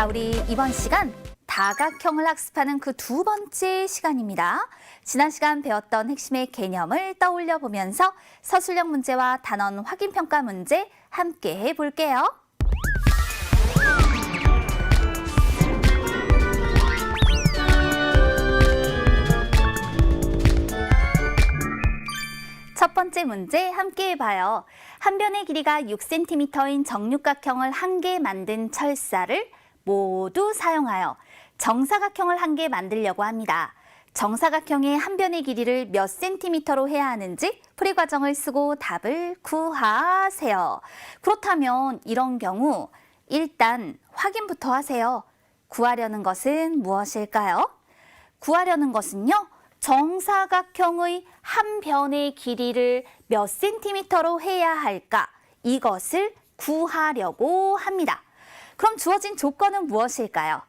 자, 우리 이번 시간 다각형을 학습하는 그 두 번째 시간입니다. 지난 시간 배웠던 핵심의 개념을 떠올려 보면서 서술형 문제와 단원 확인 평가 문제 함께 해 볼게요. 첫 번째 문제 함께 해봐요. 한 변의 길이가 6cm인 정육각형을 한 개 만든 철사를 모두 사용하여 정사각형을 한 개 만들려고 합니다. 정사각형의 한 변의 길이를 몇 센티미터로 해야 하는지 풀이 과정을 쓰고 답을 구하세요. 그렇다면 이런 경우 일단 확인부터 하세요. 구하려는 것은 무엇일까요? 구하려는 것은요. 정사각형의 한 변의 길이를 몇 센티미터로 해야 할까? 이것을 구하려고 합니다. 그럼 주어진 조건은 무엇일까요?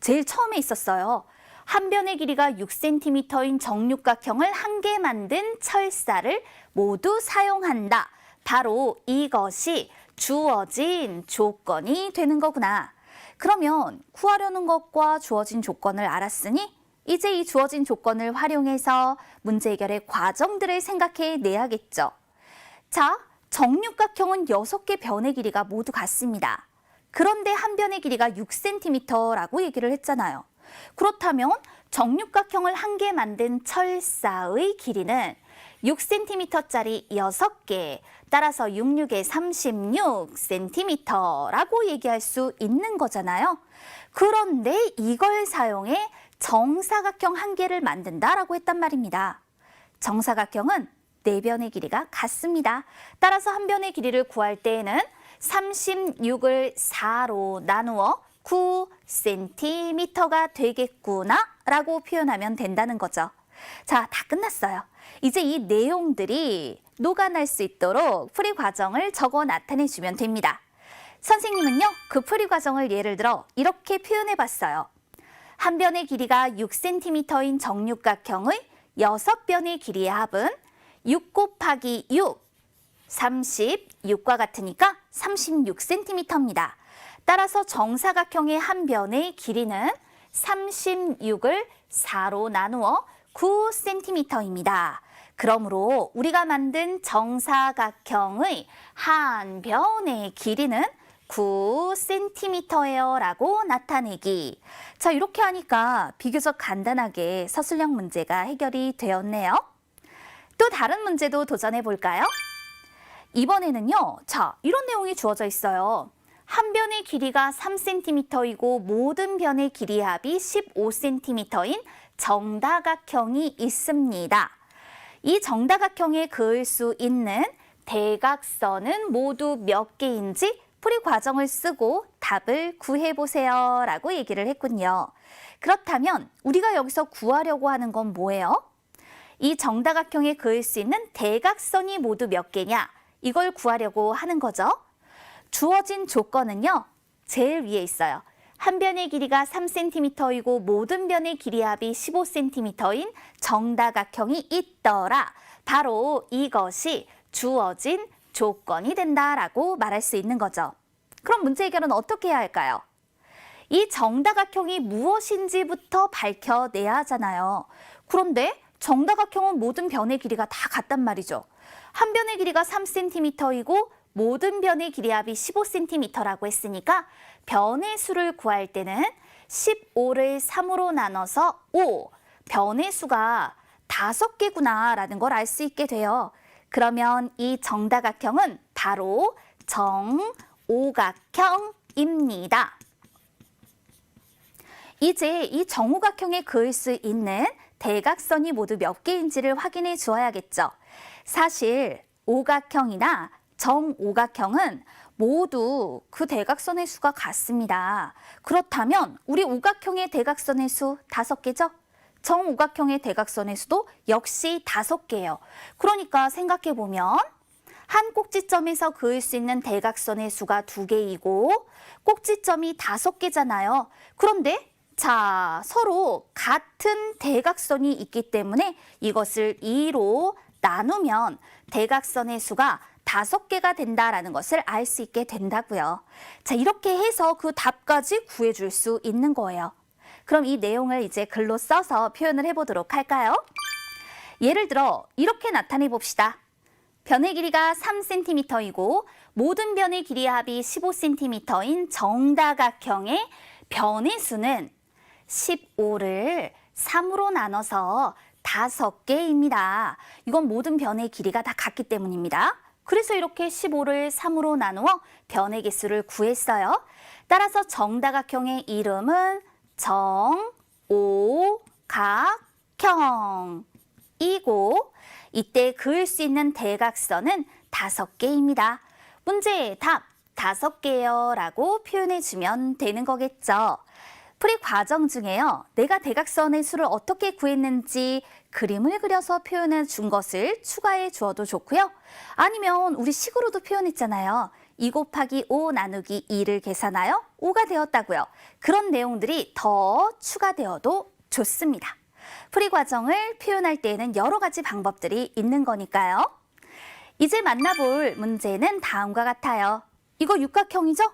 제일 처음에 있었어요. 한 변의 길이가 6cm인 정육각형을 한 개 만든 철사를 모두 사용한다. 바로 이것이 주어진 조건이 되는 거구나. 그러면 구하려는 것과 주어진 조건을 알았으니 이제 이 주어진 조건을 활용해서 문제 해결의 과정들을 생각해 내야겠죠. 자, 정육각형은 6개 변의 길이가 모두 같습니다. 그런데 한 변의 길이가 6cm라고 얘기를 했잖아요. 그렇다면 정육각형을 한 개 만든 철사의 길이는 6cm짜리 6개, 따라서 66에 36cm라고 얘기할 수 있는 거잖아요. 그런데 이걸 사용해 정사각형 한 개를 만든다라고 했단 말입니다. 정사각형은 네 변의 길이가 같습니다. 따라서 한 변의 길이를 구할 때에는 36을 4로 나누어 9cm가 되겠구나 라고 표현하면 된다는 거죠. 자, 다 끝났어요. 이제 이 내용들이 녹아날 수 있도록 풀이 과정을 적어 나타내 주면 됩니다. 선생님은요, 그 풀이 과정을 예를 들어 이렇게 표현해 봤어요. 한 변의 길이가 6cm인 정육각형의 6변의 길이의 합은 6 곱하기 6, 36과 같으니까 36cm입니다. 따라서 정사각형의 한 변의 길이는 36을 4로 나누어 9cm입니다. 그러므로 우리가 만든 정사각형의 한 변의 길이는 9cm예요 라고 나타내기. 자, 이렇게 하니까 비교적 간단하게 서술형 문제가 해결이 되었네요. 또 다른 문제도 도전해 볼까요? 이번에는요, 자, 이런 내용이 주어져 있어요. 한 변의 길이가 3cm이고 모든 변의 길이 합이 15cm인 정다각형이 있습니다. 이 정다각형에 그을 수 있는 대각선은 모두 몇 개인지 풀이 과정을 쓰고 답을 구해보세요 라고 얘기를 했군요. 그렇다면 우리가 여기서 구하려고 하는 건 뭐예요? 이 정다각형에 그을 수 있는 대각선이 모두 몇 개냐? 이걸 구하려고 하는 거죠. 주어진 조건은요. 제일 위에 있어요. 한 변의 길이가 3cm이고 모든 변의 길이 합이 15cm인 정다각형이 있더라. 바로 이것이 주어진 조건이 된다라고 말할 수 있는 거죠. 그럼 문제 해결은 어떻게 해야 할까요? 이 정다각형이 무엇인지부터 밝혀내야 하잖아요. 그런데 정다각형은 모든 변의 길이가 다 같단 말이죠. 한 변의 길이가 3cm이고 모든 변의 길이 합이 15cm라고 했으니까 변의 수를 구할 때는 15를 3으로 나눠서 5, 변의 수가 5개구나 라는 걸 알 수 있게 돼요. 그러면 이 정다각형은 바로 정오각형입니다. 이제 이 정오각형에 그을 수 있는 대각선이 모두 몇 개인지를 확인해 주어야겠죠. 사실 오각형이나 정오각형은 모두 그 대각선의 수가 같습니다. 그렇다면 우리 오각형의 대각선의 수 다섯 개죠? 정오각형의 대각선의 수도 역시 다섯 개예요. 그러니까 생각해 보면 한 꼭지점에서 그을 수 있는 대각선의 수가 두 개이고 꼭지점이 다섯 개잖아요. 그런데 자, 서로 같은 대각선이 있기 때문에 이것을 2로 나누면 대각선의 수가 다섯 개가 된다라는 것을 알 수 있게 된다고요. 자, 이렇게 해서 그 답까지 구해줄 수 있는 거예요. 그럼 이 내용을 이제 글로 써서 표현을 해보도록 할까요? 예를 들어 이렇게 나타내 봅시다. 변의 길이가 3cm이고 모든 변의 길이 합이 15cm인 정다각형의 변의 수는 15를 3으로 나눠서 5개입니다. 이건 모든 변의 길이가 다 같기 때문입니다. 그래서 이렇게 15를 3으로 나누어 변의 개수를 구했어요. 따라서 정다각형의 이름은 정오각형이고 이때 그을 수 있는 대각선은 다섯 개입니다. 문제의 답 다섯 개요 라고 표현해 주면 되는 거겠죠. 풀이 과정 중에요. 내가 대각선의 수를 어떻게 구했는지 그림을 그려서 표현해 준 것을 추가해 주어도 좋고요. 아니면 우리 식으로도 표현했잖아요. 2 곱하기 5 나누기 2를 계산하여 5가 되었다고요. 그런 내용들이 더 추가되어도 좋습니다. 풀이 과정을 표현할 때에는 여러 가지 방법들이 있는 거니까요. 이제 만나볼 문제는 다음과 같아요. 이거 육각형이죠?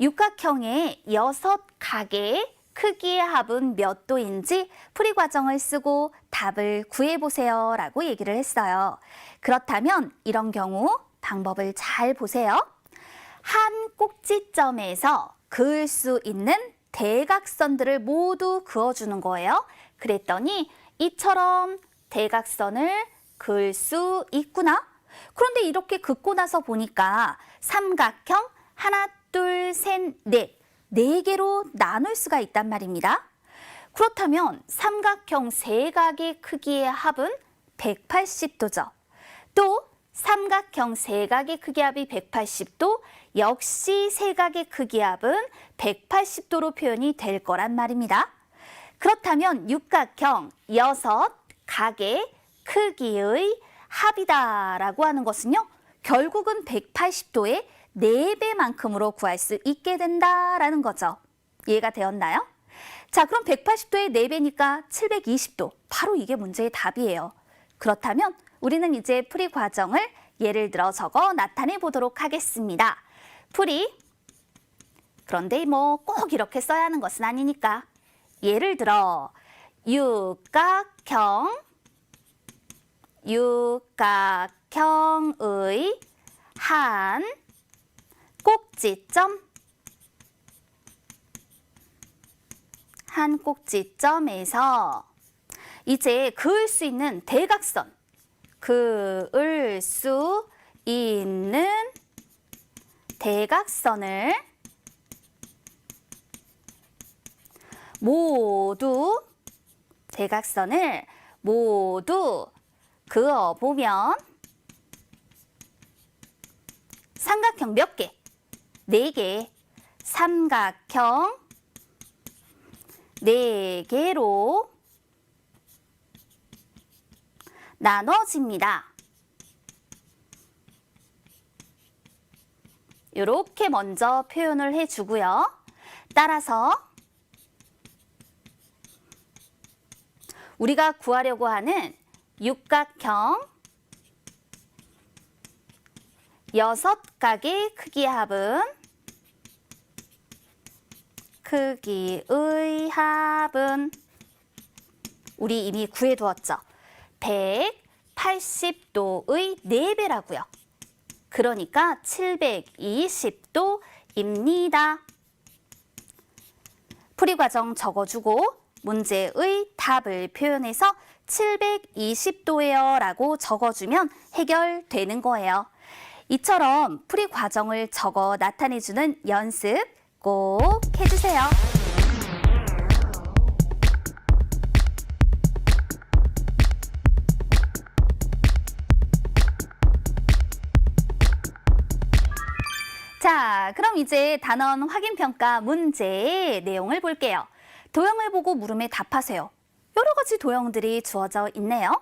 육각형의 여섯 각의 크기의 합은 몇 도인지 풀이 과정을 쓰고 답을 구해보세요 라고 얘기를 했어요. 그렇다면 이런 경우 방법을 잘 보세요. 한 꼭지점에서 그을 수 있는 대각선들을 모두 그어주는 거예요. 그랬더니 이처럼 대각선을 그을 수 있구나. 그런데 이렇게 긋고 나서 보니까 삼각형 하나, 둘, 셋, 넷, 네 개로 나눌 수가 있단 말입니다. 그렇다면 삼각형 세 각의 크기의 합은 180도죠. 또 삼각형 세 각의 크기 합이 180도, 역시 세 각의 크기 합은 180도로 표현이 될 거란 말입니다. 그렇다면 육각형 여섯 각의 크기의 합이다라고 하는 것은요. 결국은 180도의 4배만큼으로 구할 수 있게 된다라는 거죠. 이해가 되었나요? 자, 그럼 180도의 4배니까 720도. 바로 이게 문제의 답이에요. 그렇다면 우리는 이제 풀이 과정을 예를 들어 적어 나타내 보도록 하겠습니다. 풀이 그런데 뭐 꼭 이렇게 써야 하는 것은 아니니까 예를 들어 육각형 육각형의 한 꼭지점 한 꼭지점에서 이제 그을 수 있는 대각선 그을 수 있는 대각선을 모두 대각선을 모두 그어 보면 삼각형 몇 개? 네 개. 삼각형 네 개로 나눠집니다. 이렇게 먼저 표현을 해주고요. 따라서 우리가 구하려고 하는 육각형 여섯 각의 크기의 합은 크기의 합은 우리 이미 구해두었죠. 180도의 4배라고요. 그러니까 720도입니다. 풀이 과정 적어주고 문제의 답을 표현해서 720도예요 라고 적어주면 해결되는 거예요. 이처럼 풀이 과정을 적어 나타내주는 연습 꼭 해주세요. 자, 그럼 이제 단원 확인 평가 문제의 내용을 볼게요. 도형을 보고 물음에 답하세요. 여러 가지 도형들이 주어져 있네요.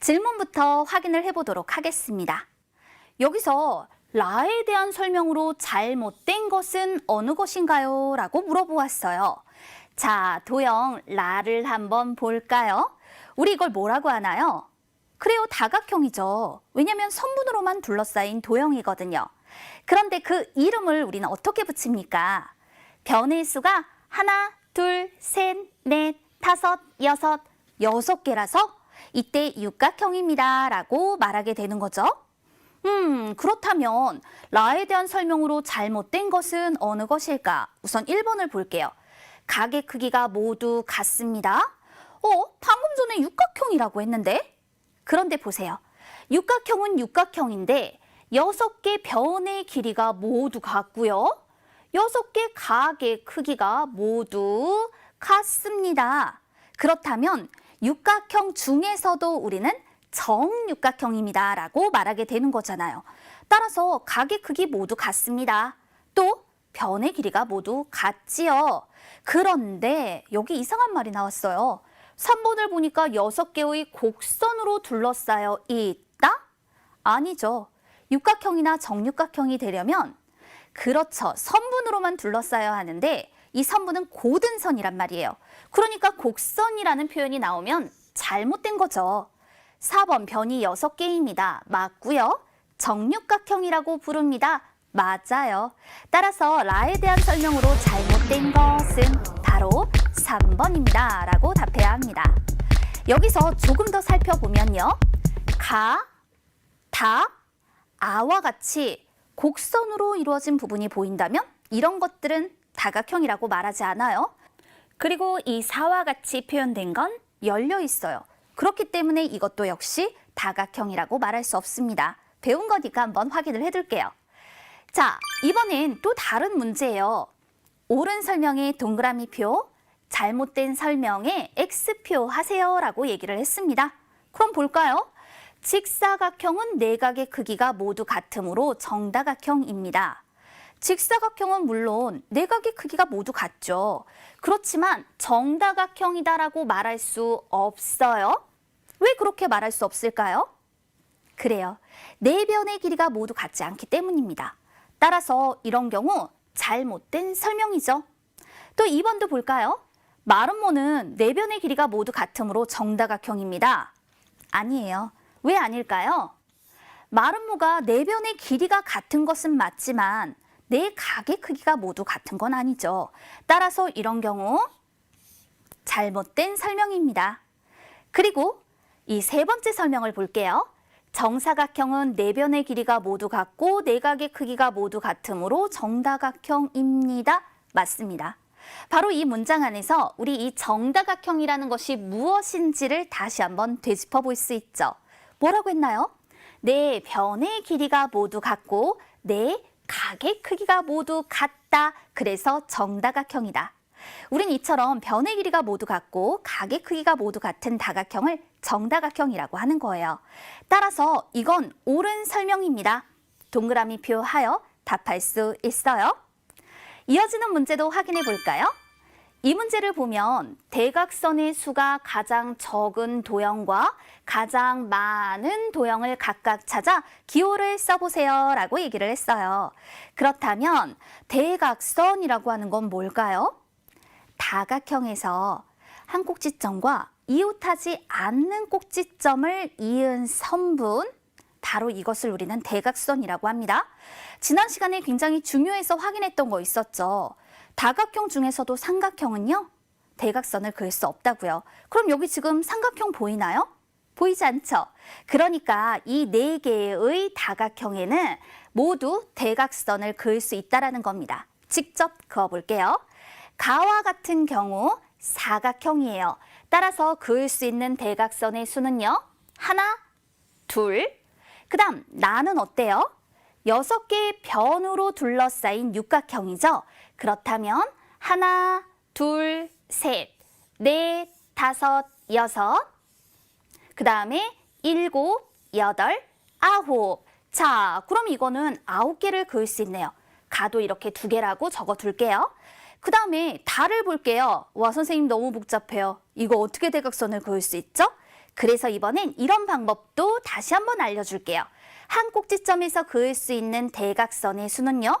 질문부터 확인을 해보도록 하겠습니다. 여기서 라에 대한 설명으로 잘못된 것은 어느 것인가요? 라고 물어보았어요. 자, 도형 라를 한번 볼까요? 우리 이걸 뭐라고 하나요? 그래요, 다각형이죠. 왜냐면 선분으로만 둘러싸인 도형이거든요. 그런데 그 이름을 우리는 어떻게 붙입니까? 변의 수가 하나, 둘, 셋, 넷, 다섯, 여섯, 여섯 개라서 이때 육각형입니다. 라고 말하게 되는 거죠. 음, 그렇다면 라에 대한 설명으로 잘못된 것은 어느 것일까? 우선 1번을 볼게요. 가게 크기가 모두 같습니다. 어, 방금 전에 육각형이라고 했는데? 그런데 보세요. 육각형은 육각형인데 여섯 개 변의 길이가 모두 같고요. 여섯 개 가게 크기가 모두 같습니다. 그렇다면 육각형 중에서도 우리는 정육각형입니다. 라고 말하게 되는 거잖아요. 따라서 가게 크기 모두 같습니다. 또 변의 길이가 모두 같지요. 그런데 여기 이상한 말이 나왔어요. 3번을 보니까 6개의 곡선으로 둘러싸여 있다? 아니죠. 육각형이나 정육각형이 되려면 그렇죠. 선분으로만 둘러싸여야 하는데 이 선분은 고든 선이란 말이에요. 그러니까 곡선이라는 표현이 나오면 잘못된 거죠. 4번 변이 6개입니다. 맞고요. 정육각형이라고 부릅니다. 맞아요. 따라서 라에 대한 설명으로 잘못된 것은 바로 3번입니다. 라고 답해야 합니다. 여기서 조금 더 살펴보면요. 가, 다, 아와 같이 곡선으로 이루어진 부분이 보인다면 이런 것들은 다각형이라고 말하지 않아요. 그리고 이 사와 같이 표현된 건 열려 있어요. 그렇기 때문에 이것도 역시 다각형이라고 말할 수 없습니다. 배운 거니까 한번 확인을 해둘게요. 자, 이번엔 또 다른 문제예요. 옳은 설명에 동그라미표, 잘못된 설명에 X표 하세요 라고 얘기를 했습니다. 그럼 볼까요? 직사각형은 내각의 크기가 모두 같으므로 정다각형입니다. 직사각형은 물론 내각의 크기가 모두 같죠. 그렇지만 정다각형이다라고 말할 수 없어요. 왜 그렇게 말할 수 없을까요? 그래요. 네 변의 길이가 모두 같지 않기 때문입니다. 따라서 이런 경우 잘못된 설명이죠. 또 2번도 볼까요? 마름모는 네 변의 길이가 모두 같으므로 정다각형입니다. 아니에요. 왜 아닐까요? 마름모가 네 변의 길이가 같은 것은 맞지만 네 각의 크기가 모두 같은 건 아니죠. 따라서 이런 경우 잘못된 설명입니다. 그리고 이 세 번째 설명을 볼게요. 정사각형은 네 변의 길이가 모두 같고 네 각의 크기가 모두 같으므로 정다각형입니다. 맞습니다. 바로 이 문장 안에서 우리 이 정다각형이라는 것이 무엇인지를 다시 한번 되짚어 볼 수 있죠. 뭐라고 했나요? 네 변의 길이가 모두 같고 네 각의 크기가 모두 같다. 그래서 정다각형이다. 우린 이처럼 변의 길이가 모두 같고 각의 크기가 모두 같은 다각형을 정다각형이라고 하는 거예요. 따라서 이건 옳은 설명입니다. 동그라미 표 하여 답할 수 있어요. 이어지는 문제도 확인해 볼까요? 이 문제를 보면 대각선의 수가 가장 적은 도형과 가장 많은 도형을 각각 찾아 기호를 써보세요 라고 얘기를 했어요. 그렇다면 대각선이라고 하는 건 뭘까요? 다각형에서 한 꼭지점과 이웃하지 않는 꼭지점을 이은 선분, 바로 이것을 우리는 대각선이라고 합니다. 지난 시간에 굉장히 중요해서 확인했던 거 있었죠. 다각형 중에서도 삼각형은요, 대각선을 그을 수 없다고요. 그럼 여기 지금 삼각형 보이나요? 보이지 않죠? 그러니까 이 네 개의 다각형에는 모두 대각선을 그을 수 있다라는 겁니다. 직접 그어 볼게요. 가와 같은 경우 사각형이에요. 따라서 그을 수 있는 대각선의 수는요. 하나, 둘. 그 다음 나는 어때요? 여섯 개의 변으로 둘러싸인 육각형이죠. 그렇다면 하나, 둘, 셋, 넷, 다섯, 여섯. 그 다음에 일곱, 여덟, 아홉. 자, 그럼 이거는 아홉 개를 그을 수 있네요. 가도 이렇게 두 개라고 적어 둘게요. 그 다음에 달을 볼게요. 와, 선생님 너무 복잡해요. 이거 어떻게 대각선을 그을 수 있죠? 그래서 이번엔 이런 방법도 다시 한번 알려줄게요. 한 꼭지점에서 그을 수 있는 대각선의 수는요.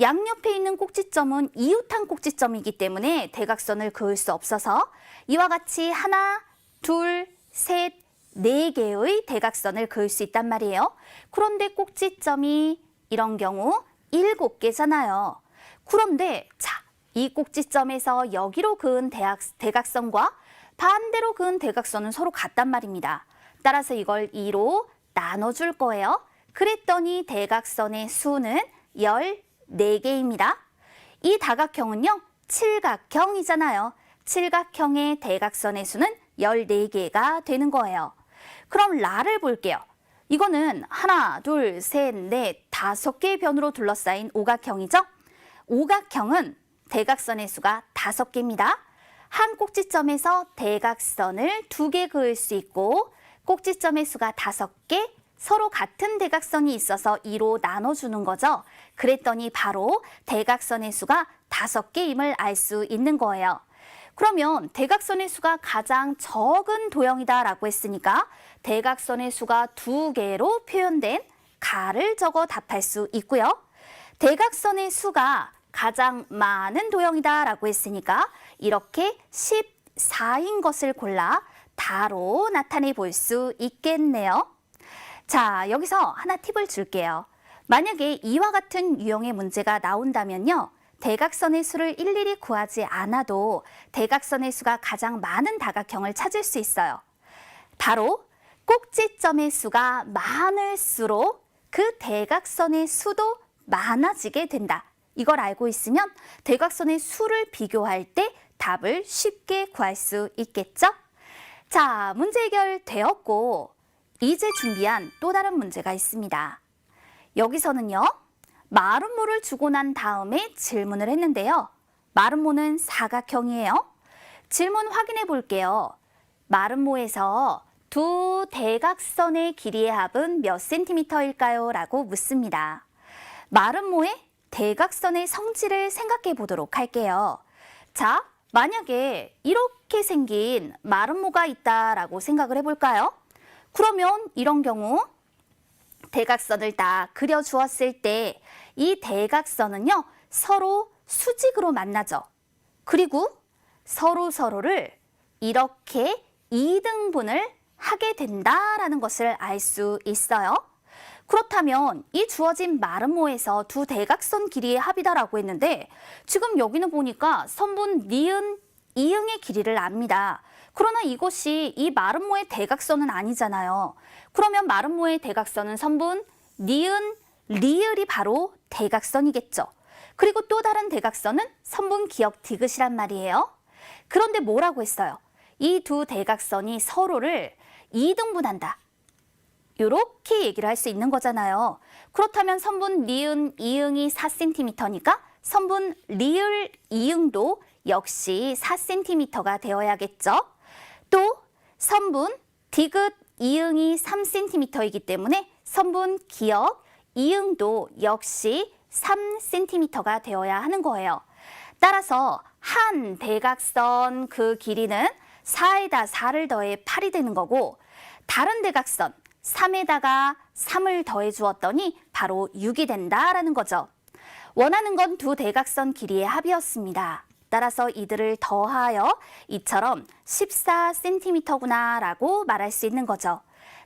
양옆에 있는 꼭지점은 이웃한 꼭지점이기 때문에 대각선을 그을 수 없어서 이와 같이 하나, 둘, 셋, 14개의 대각선을 그을 수 있단 말이에요. 그런데 꼭지점이 이런 경우 7개잖아요. 그런데 자, 이 꼭지점에서 여기로 그은 대각, 대각선과 반대로 그은 대각선은 서로 같단 말입니다. 따라서 이걸 2로 나눠줄 거예요. 그랬더니 대각선의 수는 14개입니다. 이 다각형은요, 칠각형이잖아요. 칠각형의 대각선의 수는 14개가 되는 거예요. 그럼 라를 볼게요. 이거는 하나, 둘, 셋, 넷, 다섯 개의 변으로 둘러싸인 오각형이죠? 오각형은 대각선의 수가 다섯 개입니다. 한 꼭지점에서 대각선을 두 개 그을 수 있고 꼭지점의 수가 다섯 개, 서로 같은 대각선이 있어서 2로 나눠주는 거죠. 그랬더니 바로 대각선의 수가 다섯 개임을 알 수 있는 거예요. 그러면 대각선의 수가 가장 적은 도형이다라고 했으니까 대각선의 수가 두 개로 표현된 가를 적어 답할 수 있고요. 대각선의 수가 가장 많은 도형이다라고 했으니까 이렇게 14인 것을 골라 다로 나타내 볼 수 있겠네요. 자, 여기서 하나 팁을 줄게요. 만약에 이와 같은 유형의 문제가 나온다면요. 대각선의 수를 일일이 구하지 않아도 대각선의 수가 가장 많은 다각형을 찾을 수 있어요. 바로 꼭지점의 수가 많을수록 그 대각선의 수도 많아지게 된다. 이걸 알고 있으면 대각선의 수를 비교할 때 답을 쉽게 구할 수 있겠죠? 자, 문제 해결되었고 이제 준비한 또 다른 문제가 있습니다. 여기서는요. 마름모를 주고 난 다음에 질문을 했는데요. 마름모는 사각형이에요. 질문 확인해 볼게요. 마름모에서 두 대각선의 길이의 합은 몇 센티미터일까요? 라고 묻습니다. 마름모의 대각선의 성질을 생각해 보도록 할게요. 자, 만약에 이렇게 생긴 마름모가 있다라고 생각을 해볼까요? 그러면 이런 경우 대각선을 딱 그려 주었을 때 이 대각선은요 서로 수직으로 만나죠. 그리고 서로 서로를 이렇게 이등분을 하게 된다라는 것을 알 수 있어요. 그렇다면 이 주어진 마름모에서 두 대각선 길이의 합이다라고 했는데 지금 여기는 보니까 선분 니은 이응의 길이를 압니다. 그러나 이것이 이 마름모의 대각선은 아니잖아요. 그러면 마름모의 대각선은 선분 니은 리을이 바로 대각선이겠죠. 그리고 또 다른 대각선은 선분 기억 디귿이란 말이에요. 그런데 뭐라고 했어요? 이 두 대각선이 서로를 이등분한다. 이렇게 얘기를 할 수 있는 거잖아요. 그렇다면 선분 리은 이응이 4cm니까 선분 리을 이응도 역시 4cm가 되어야겠죠. 또 선분 디귿 이응이 3cm이기 때문에 선분 기억 이응도 역시 3cm가 되어야 하는 거예요. 따라서 한 대각선 그 길이는 4에다 4를 더해 8이 되는 거고 다른 대각선 3에다가 3을 더해 주었더니 바로 6이 된다라는 거죠. 원하는 건 두 대각선 길이의 합이었습니다. 따라서 이들을 더하여 이처럼 14cm구나 라고 말할 수 있는 거죠.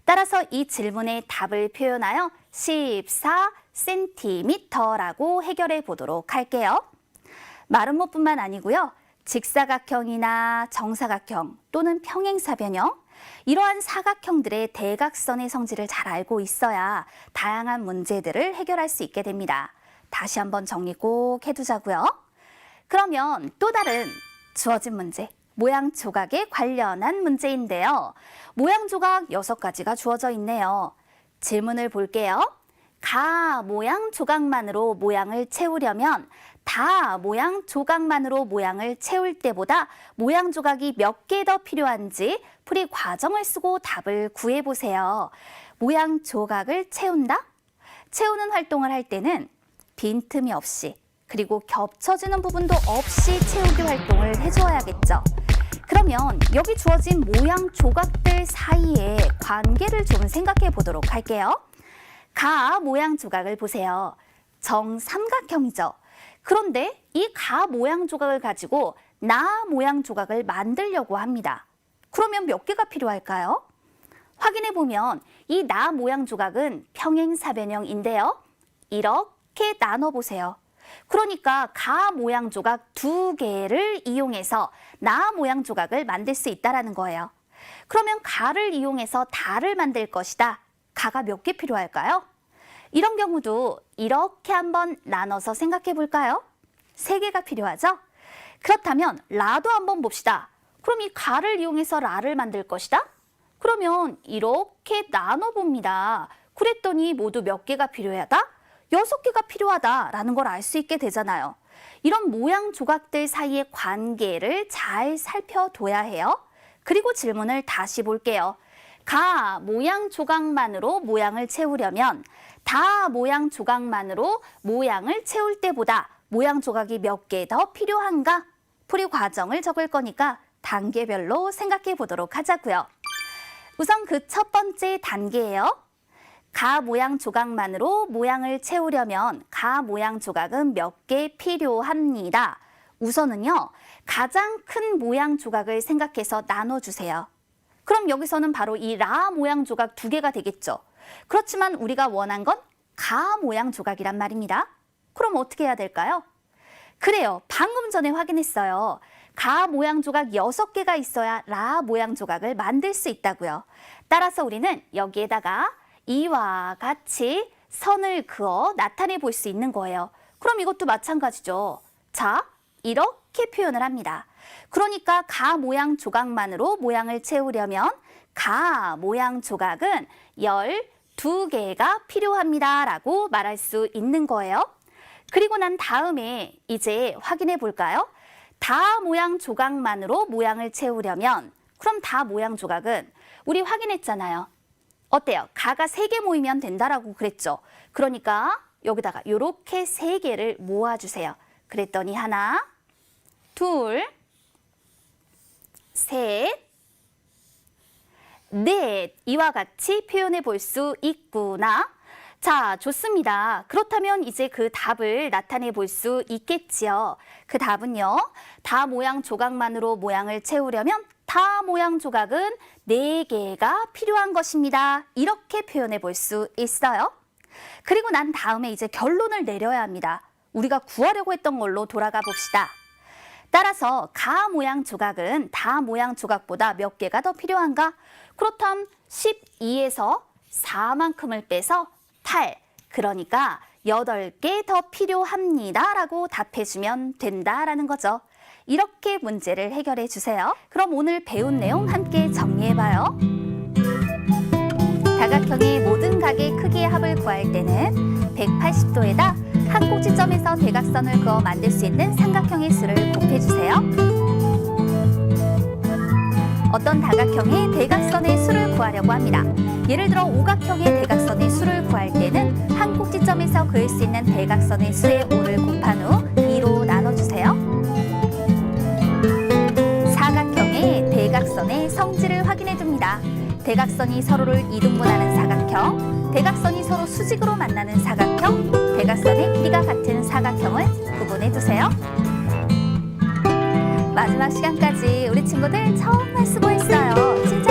따라서 이 질문의 답을 표현하여 14cm라고 해결해 보도록 할게요. 마름모뿐만 아니고요. 직사각형이나 정사각형 또는 평행사변형 이러한 사각형들의 대각선의 성질을 잘 알고 있어야 다양한 문제들을 해결할 수 있게 됩니다. 다시 한번 정리 꼭 해두자고요. 그러면 또 다른 주어진 문제, 모양 조각에 관련한 문제인데요. 모양 조각 여섯 가지가 주어져 있네요. 질문을 볼게요. 가 모양 조각만으로 모양을 채우려면 다 모양 조각만으로 모양을 채울 때보다 모양 조각이 몇 개 더 필요한지 풀이 과정을 쓰고 답을 구해 보세요. 모양 조각을 채운다? 채우는 활동을 할 때는 빈틈이 없이 그리고 겹쳐지는 부분도 없이 채우기 활동을 해줘야겠죠. 그러면 여기 주어진 모양 조각들 사이의 관계를 좀 생각해 보도록 할게요. 가 모양 조각을 보세요. 정삼각형이죠. 그런데 이 가 모양 조각을 가지고 나 모양 조각을 만들려고 합니다. 그러면 몇 개가 필요할까요? 확인해 보면 이 나 모양 조각은 평행사변형인데요. 이렇게 나눠 보세요. 그러니까 가 모양 조각 두 개를 이용해서 나 모양 조각을 만들 수 있다라는 거예요. 그러면 가를 이용해서 다를 만들 것이다. 가가 몇 개 필요할까요? 이런 경우도 이렇게 한번 나눠서 생각해 볼까요? 세 개가 필요하죠? 그렇다면 라도 한번 봅시다. 그럼 이 가를 이용해서 라를 만들 것이다? 그러면 이렇게 나눠 봅니다. 그랬더니 모두 몇 개가 필요하다? 여섯 개가 필요하다라는 걸 알 수 있게 되잖아요. 이런 모양 조각들 사이의 관계를 잘 살펴둬야 해요. 그리고 질문을 다시 볼게요. 가 모양 조각만으로 모양을 채우려면 다 모양 조각만으로 모양을 채울 때보다 모양 조각이 몇 개 더 필요한가? 풀이 과정을 적을 거니까 단계별로 생각해 보도록 하자고요. 우선 그 첫 번째 단계예요. 가 모양 조각만으로 모양을 채우려면 가 모양 조각은 몇 개 필요합니다. 우선은요, 가장 큰 모양 조각을 생각해서 나눠주세요. 그럼 여기서는 바로 이 라 모양 조각 두 개가 되겠죠. 그렇지만 우리가 원한 건 가 모양 조각이란 말입니다. 그럼 어떻게 해야 될까요? 그래요. 방금 전에 확인했어요. 가 모양 조각 여섯 개가 있어야 라 모양 조각을 만들 수 있다고요. 따라서 우리는 여기에다가 이와 같이 선을 그어 나타내 볼 수 있는 거예요. 그럼 이것도 마찬가지죠. 자, 이렇게 표현을 합니다. 그러니까 가 모양 조각만으로 모양을 채우려면 가 모양 조각은 12개가 필요합니다. 라고 말할 수 있는 거예요. 그리고 난 다음에 이제 확인해 볼까요? 다 모양 조각만으로 모양을 채우려면 그럼 다 모양 조각은 우리 확인했잖아요. 어때요? 가가 세 개 모이면 된다라고 그랬죠. 그러니까 여기다가 이렇게 세 개를 모아주세요. 그랬더니 하나, 둘, 셋, 넷 이와 같이 표현해 볼 수 있구나. 자, 좋습니다. 그렇다면 이제 그 답을 나타내 볼 수 있겠지요. 그 답은요. 다 모양 조각만으로 모양을 채우려면 다 모양 조각은 네개가 필요한 것입니다. 이렇게 표현해 볼 수 있어요. 그리고 난 다음에 이제 결론을 내려야 합니다. 우리가 구하려고 했던 걸로 돌아가 봅시다. 따라서 가 모양 조각은 다 모양 조각보다 몇 개가 더 필요한가? 그렇다면 12에서 4만큼을 빼서 8. 그러니까 8개 더 필요합니다. 라고 답해주면 된다라는 거죠. 이렇게 문제를 해결해 주세요. 그럼 오늘 배운 내용 함께 정리해봐요. 다각형의 모든 각의 크기의 합을 구할 때는 180도에다 한 꼭지점에서 대각선을 그어 만들 수 있는 삼각형의 수를 곱해주세요. 어떤 다각형의 대각선의 수를 구하려고 합니다. 예를 들어 오각형의 대각선의 수를 구할 때는 한 꼭지점에서 그을 수 있는 대각선의 수의 5를 곱한 후 2로 나눠주세요. 사각형의 대각선의 성질을 확인해 줍니다. 대각선이 서로를 이등분하는 사각형, 대각선이 서로 수직으로 만나는 사각형, 대각선의 길이가 같은 사각형을 구분해 두세요. 마지막 시간까지 우리 친구들 정말 수고했어요.